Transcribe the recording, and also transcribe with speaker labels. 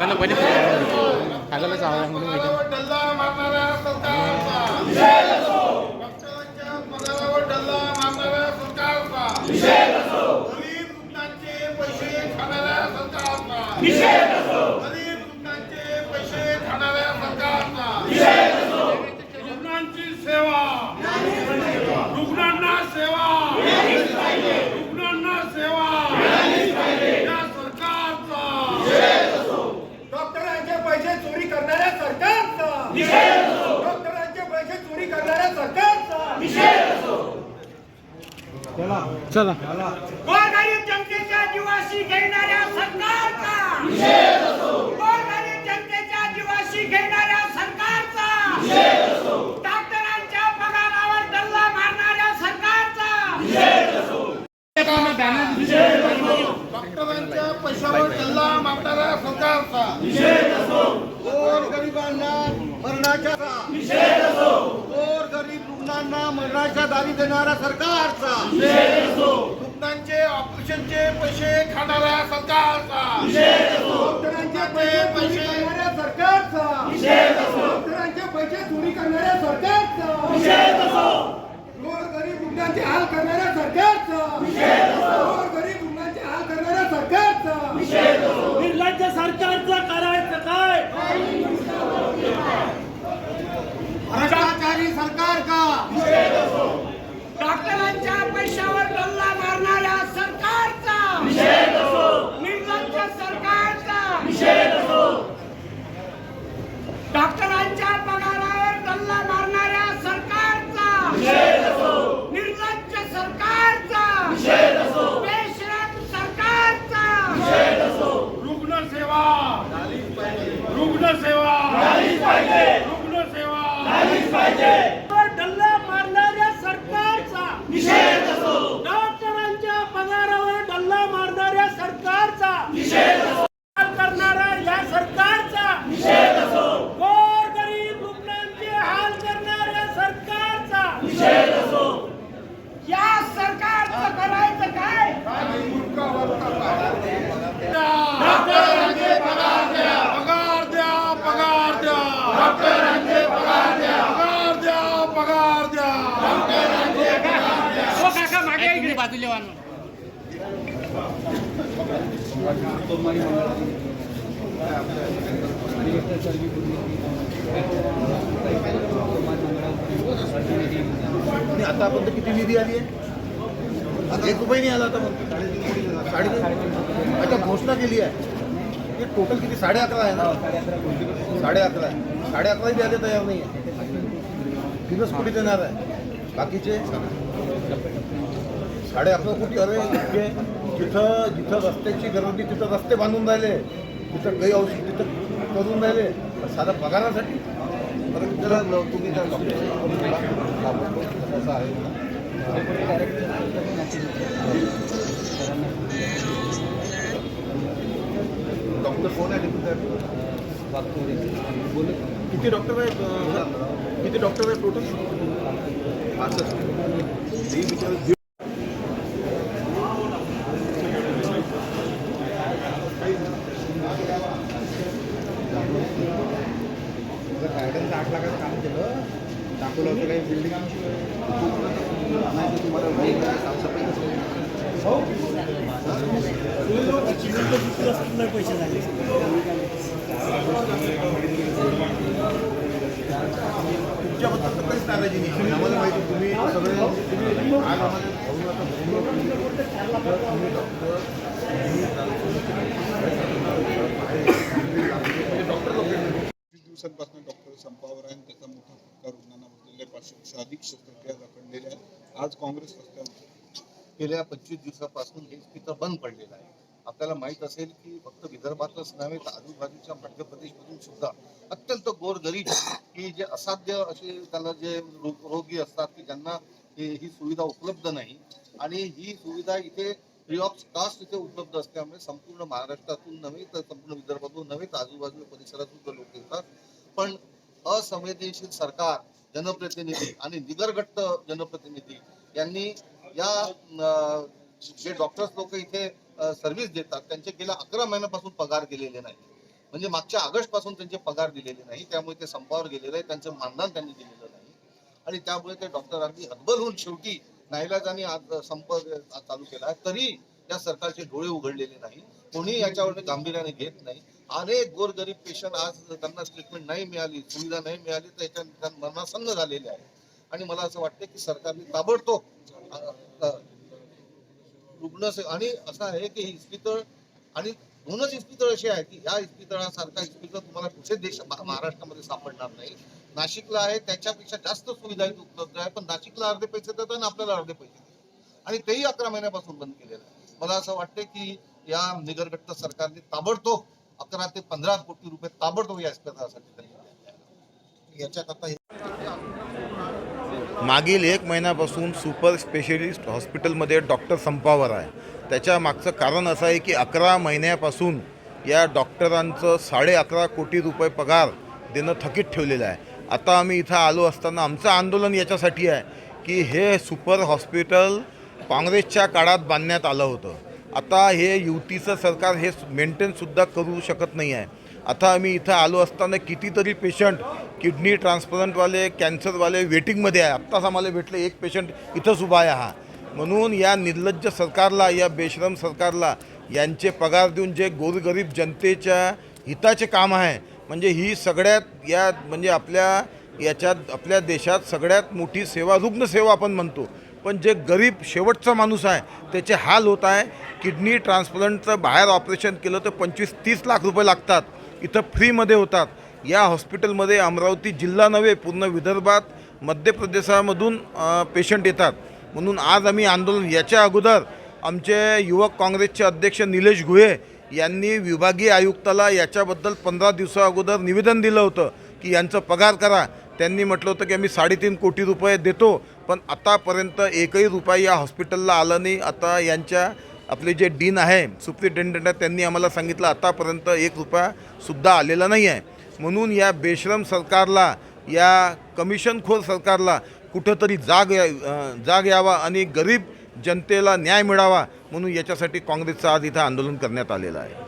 Speaker 1: मला पहिले खायला चावला म्हणून माहिती
Speaker 2: डल्ला मारणाऱ्या सरकारचा डॉक्टरांच्या पगारावर डल्ला मारणाऱ्या सरकारचा गरीब रुग्णांचे पैसे खाणाऱ्या सरकारचा गरीब रुग्णांचे पैसे खाणाऱ्या सरकारचा रुग्णांची सेवा रुग्णांना सेवा रुग्णांना सेवा या सरकारचा
Speaker 3: डॉक्टरांचे पैसे चोरी करणाऱ्या सरकारचा डॉक्टरांचे पैसे चोरी करणाऱ्या सरकारचा
Speaker 1: चला.
Speaker 3: गोरगरीब जनतेच्या जीवाशी घेणाऱ्या सरकारचा. गोरगरीब जनतेच्या जीवाशी घेणाऱ्या सरकारचा. डॉक्टरांच्या पगारावर डल्ला मारणाऱ्या सरकारचा.
Speaker 2: डॉक्टरांच्या पैशावर डल्ला मारणाऱ्या सरकारचा.
Speaker 3: गोर गरिबांना मरणाच्या रुग्णांना मरणाच्या दारी देणारा सरकारचा.
Speaker 2: रुग्णांचे ऑपरेशनचे पैसे खाणाऱ्या सरकारचा.
Speaker 3: डॉक्टरांचे पैसे पैसे करणाऱ्या सरकारचा. डॉक्टरांचे पैसे चोरी करणाऱ्या सरकारचा. गोर गरीब रुग्णांचे हाल करणाऱ्या सरकारचा गोर गरीब रुग्णांचे हाल करणाऱ्या सरकारचा निर्लज्ज सरकारचं करायचं काय भ्रष्टाचारी सरकार का डॉक्टरांच्या पैशावर डल्ला मारणाऱ्या सरकारचा निर्लज्ज सरकारचा डॉक्टरांच्या पगारावर डल्ला मारणाऱ्या सरकारचा निर्लज्ज सरकारचा बेशरम सरकारचा
Speaker 2: रुग्णसेवा रुग्णसेवा रुग्णसेवा
Speaker 3: डल्ला मारणाऱ्या सरकारचा डॉक्टरांच्या पगारावर डल्ला मारणाऱ्या सरकारचा हाल करणारा या सरकारचा गोर गरीब रुग्णांचे हाल करणाऱ्या सरकारचा या सरकारचं करायचं काय
Speaker 2: डॉक्टरांचे पगार द्या पगार द्या पगार द्या डॉक्टरांचे पगार द्या पगार द्या पगार द्या
Speaker 1: हो काका मागे इकडे बाजूला वाहन.
Speaker 4: आता आपण किती निधी आली आहे? एक रुपये नाही आला आता मग साडे अच्छा घोषणा केली आहे. हे टोटल किती? साडे अकरा आहे ना? साडे अकरा आहे. साडे अकराही आले तयार नाही आहे दिवस कुठे देणार आहे? बाकीचे? साडे अकरा कोटी अरे इतके जिथं जिथं रस्त्याची गरज नाही तिथं रस्ते बांधून राहिले. तिथं काही औषध तिथं करून राहिले. साधा पगारासाठी. तुम्ही आहे ना डॉक्टर कोण आहे बोल किती डॉक्टर आहेत अं, किती डॉक्टर आहेत टोटल असं हे विचार गार्डनचं आठ लाखाचं काम केलं. दाखवलं होतं काही बिल्डिंग तुम्हाला साफसफाई कसं तुमच्याबद्दल तर काहीच नाराजी नाही आम्हाला माहिती आहे, तुम्ही सगळे तुम्ही आज आम्हाला भाऊ आता भाऊ तर तुम्ही डॉक्टर तुम्ही डॉक्टर लोक
Speaker 5: पंचवीस दिवसांपासून डॉक्टर संपावर आहे त्याचा मोठा फटका रुग्णांना बसलेला आहे पाचशेपेक्षा अधिक शस्त्रक्रिया दाखवलेल्या आहेत. आज काँग्रेस रस्त्यावर
Speaker 4: गेल्या पंचवीस दिवसापासून हे तिथं बंद पडलेलं आहे. आपल्याला माहीत असेल की फक्त विदर्भातच नव्हे तर आजूबाजूच्या मध्य प्रदेशमधून सुद्धा अत्यंत गोरगरीब की जे असाध्य असे त्याला जे रोगी असतात की ज्यांना ही सुविधा उपलब्ध नाही. आणि ही सुविधा इथे फ्री ऑफ कास्ट इथे उपलब्ध असल्यामुळे संपूर्ण महाराष्ट्रातून नव्हे तर संपूर्ण विदर्भातून नव्हे तर आजूबाजूच्या परिसरातून जे लोक येतात. पण असंवेदनशील सरकार जनप्रतिनिधी आणि निगरगट्ट जनप्रतिनिधी यांनी या जे डॉक्टर्स लोक इथे सर्व्हिस देतात त्यांचे गेल्या अकरा महिन्यापासून पगार दिलेले नाही म्हणजे मागच्या ऑगस्टपासून त्यांचे पगार दिलेले नाही त्यामुळे ते संपावर गेलेले आहे त्यांचं मानधन त्यांनी दिलेलं नाही. आणि त्यामुळे ते डॉक्टरांनी हतबल होऊन शेवटी नाईलाजाने आज संप चालू केला तरी या सरकारचे डोळे उघडलेले नाही. कोणी याच्यावर गांभीर्याने घेत नाही. अनेक गोरगरीब पेशंट आज त्यांना ट्रीटमेंट नाही मिळाली सुविधा नाही मिळाली तर याच्या मरणासन्न झालेले आहे. आणि मला असं वाटतं की सरकारने ताबडतोब रुग्ण आणि असं आहे की इस्पितळ आणि दोनच इस्पितळ अशी आहे की या इस्पितळासारखा इस्पितळ तुम्हाला कुठे देश महाराष्ट्रामध्ये सापडणार नाही. नाशिकला आहे त्याच्यापेक्षा जास्त सुविधा इथे उपलब्ध आहे. पण नाशिकला अर्धे पैसे देतात आणि आपल्याला अर्धे पैसे देतात. आणि तेही अकरा महिन्यापासून बंद केलेलं आहे. मला असं वाटतं की या निगरगट्ट सरकारने ताबडतोब अकरा ते पंधरा कोटी रुपये ताबडतोब या इस्पितळासाठी
Speaker 6: मागील एक महिन्यापासून सुपर स्पेशलिस्ट हॉस्पिटलमध्ये डॉक्टर संपावर आहे. त्याच्या मागचं कारण असं आहे की अकरा महिन्यापासून या डॉक्टरांचं साडे अकरा कोटी रुपये पगार देणं थकीत ठेवलेलं आहे. आता आम्ही इथं आलो असताना आमचं आंदोलन याच्यासाठी आहे की हे सुपर हॉस्पिटल काँग्रेसच्या काळात बांधण्यात आलं होतं. आता हे युतीचं सरकार हे मेंटेनसुद्धा करू शकत नाही आहे. आता आम्ही इथं आलो असताना कितीतरी पेशंट किडनी ट्रान्सप्लांटवाले कॅन्सरवाले वेटिंगमध्ये आहे. आत्ताच आम्हाला भेटले एक पेशंट इथंच उभा आहे हा. म्हणून या निर्लज्ज सरकारला या बेश्रम सरकारला यांचे पगार देऊन जे गोरगरीब जनतेच्या हिताचे काम आहे म्हणजे ही सगळ्यात या म्हणजे आपल्या याच्यात आपल्या देशात सगळ्यात मोठी सेवा रुग्णसेवा आपण म्हणतो. पण जे गरीब शेवटचा माणूस आहे त्याचे हाल होत आहे. किडनी ट्रान्सप्लांटचं बाहेर ऑपरेशन केलं तर पंचवीस तीस लाख रुपये लागतात. इथं फ्रीमध्ये होतात. या हॉस्पिटलमध्ये अमरावती जिल्हा नव्हे पूर्ण विदर्भात मध्य प्रदेशामधून पेशंट येतात. म्हणून आज आम्ही आंदोलन याच्या अगोदर आमचे युवक काँग्रेसचे अध्यक्ष निलेश गुहे यांनी विभागीय आयुक्ताला याच्याबद्दल पंधरा दिवसा अगोदर निवेदन दिलं होतं की यांचं पगार करा. त्यांनी म्हटलं होतं की आम्ही साडेतीन कोटी रुपये देतो पण आतापर्यंत एकही रुपया या हॉस्पिटलला आलं नाही. आता यांच्या आपले जे डीन आहे सुप्रिटेंडंट आहे त्यांनी आम्हाला सांगितलं आतापर्यंत एक रुपयासुद्धा आलेला नाही आहे म्हणून या बेश्रम सरकारला या कमिशनखोर सरकारला कुठंतरी जाग या जाग यावा आणि गरीब जनतेला न्याय मिळावा. म्हणून याच्यासाठी काँग्रेसचं आज इथं आंदोलन करण्यात आलेलं आहे.